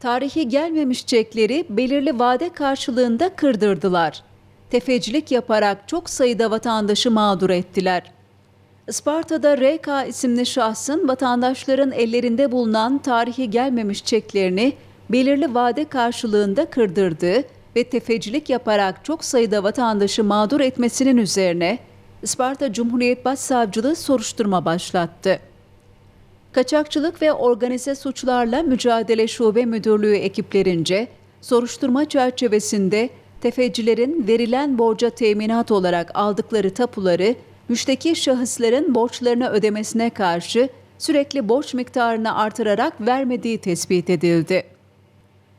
Tarihi gelmemiş çekleri belirli vade karşılığında kırdırdılar. Tefecilik yaparak çok sayıda vatandaşı mağdur ettiler. Isparta'da RK isimli şahsın vatandaşların ellerinde bulunan tarihi gelmemiş çeklerini belirli vade karşılığında kırdırdığı ve tefecilik yaparak çok sayıda vatandaşı mağdur etmesinin üzerine Isparta Cumhuriyet Başsavcılığı soruşturma başlattı. Kaçakçılık ve Organize Suçlarla Mücadele Şube Müdürlüğü ekiplerince soruşturma çerçevesinde tefecilerin verilen borca teminat olarak aldıkları tapuları müşteki şahısların borçlarını ödemesine karşı sürekli borç miktarını artırarak vermediği tespit edildi.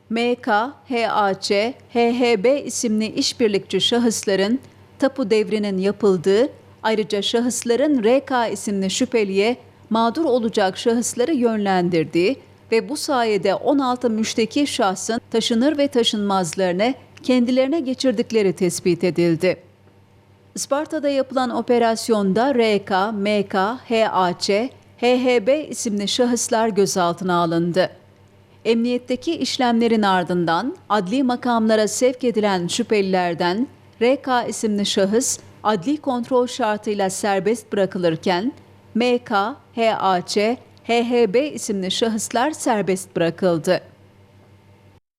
MK, HAC, HHB isimli işbirlikçi şahısların tapu devrinin yapıldığı, ayrıca şahısların RK isimli şüpheliye mağdur olacak şahısları yönlendirdiği ve bu sayede 16 müşteki şahsın taşınır ve taşınmazlarını kendilerine geçirdikleri tespit edildi. Isparta'da yapılan operasyonda RK, MK, HAC, HHB isimli şahıslar gözaltına alındı. Emniyetteki işlemlerin ardından adli makamlara sevk edilen şüphelilerden RK isimli şahıs adli kontrol şartıyla serbest bırakılırken MK, HAC, HHB isimli şahıslar serbest bırakıldı.